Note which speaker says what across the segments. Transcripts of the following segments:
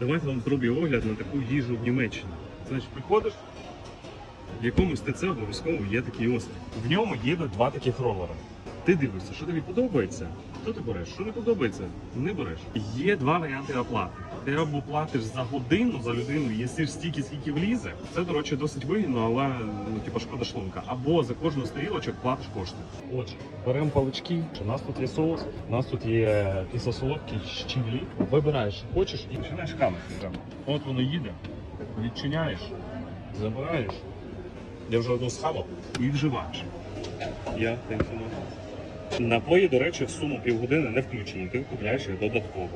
Speaker 1: Давайте вам зроблю огляд на таку їжу в Німеччині. Значить, приходиш, в якомусь ТЦ обов'язково є такий острів. В ньому їдуть два таких ролера. Ти дивишся, що тобі подобається, то ти береш. Що не подобається, не береш. Є два варіанти оплати. Ти або платиш за годину за людину, їсиш стільки, скільки влізе. Це, до речі, досить вигідно, але ну, типу, шкода шлунка. Або за кожну стрілочок платиш кошти. Отже, беремо палички. У нас тут є соус, у нас тут є кисло-солодкий щавлі. Вибираєш, хочеш, і починаєш камити. От воно їде, відчиняєш, забираєш. Я вже одну схавав і вживаєш. Я тенксону. Напої, до речі, в суму півгодини не включені, ти купляєш їх додатково.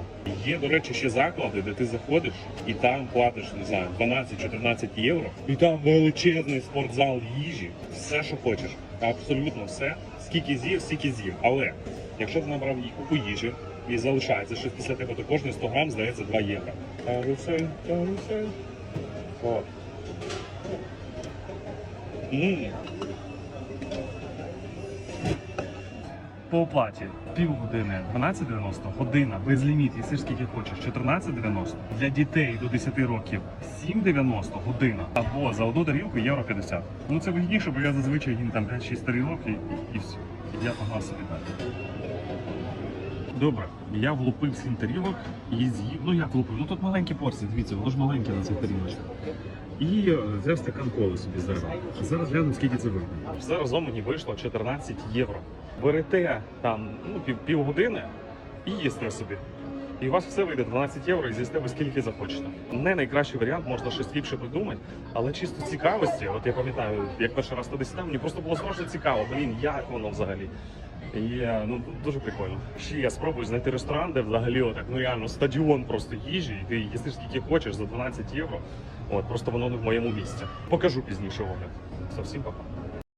Speaker 1: Є, до речі, ще заклади, де ти заходиш і там платиш, не знаю, 12-14 євро. І там величезний спортзал їжі, все, що хочеш. Абсолютно все. Скільки з'їв, стільки з'їв. Але якщо ти набрав купу їжі і залишається щось після тебе, то кожний 100 грам здається 2 євро. Карусель, карусель. О. М. По оплаті півгодини 12,90, година без ліміт, їсиш скільки хочеш, 14,90. Для дітей до 10 років 7,90 година. Або за одну тарілку євро 50. Ну це вигідніше, бо я зазвичай їм там 5-6 тарілок і, і, все. І я погнав собі далі. Добре, я влупив 7 тарілок і з'їв. Ну як влупив? Ну тут маленькі порції, дивіться, воно ж маленьке на цих тарілочках. І е, взяв стакан коли собі зараз. Зараз глянемо, скільки це вийде. Все разом мені вийшло 14 євро. Берете там ну, пів, півгодини і їсте собі. І у вас все вийде 12 євро і з'їсте ви скільки захочете. Не найкращий варіант, можна щось ліпше придумати, але чисто цікавості, от я пам'ятаю, як перший раз туди сідав, мені просто було страшно цікаво, блін, як воно взагалі. І е, ну дуже прикольно. Ще я спробую знайти ресторан, де взагалі отак, ну реально стадіон просто їжі, і ти їсиш скільки хочеш за 12 євро. От просто воно не в моєму місці. Покажу пізніше огляд. Все, всім па-па.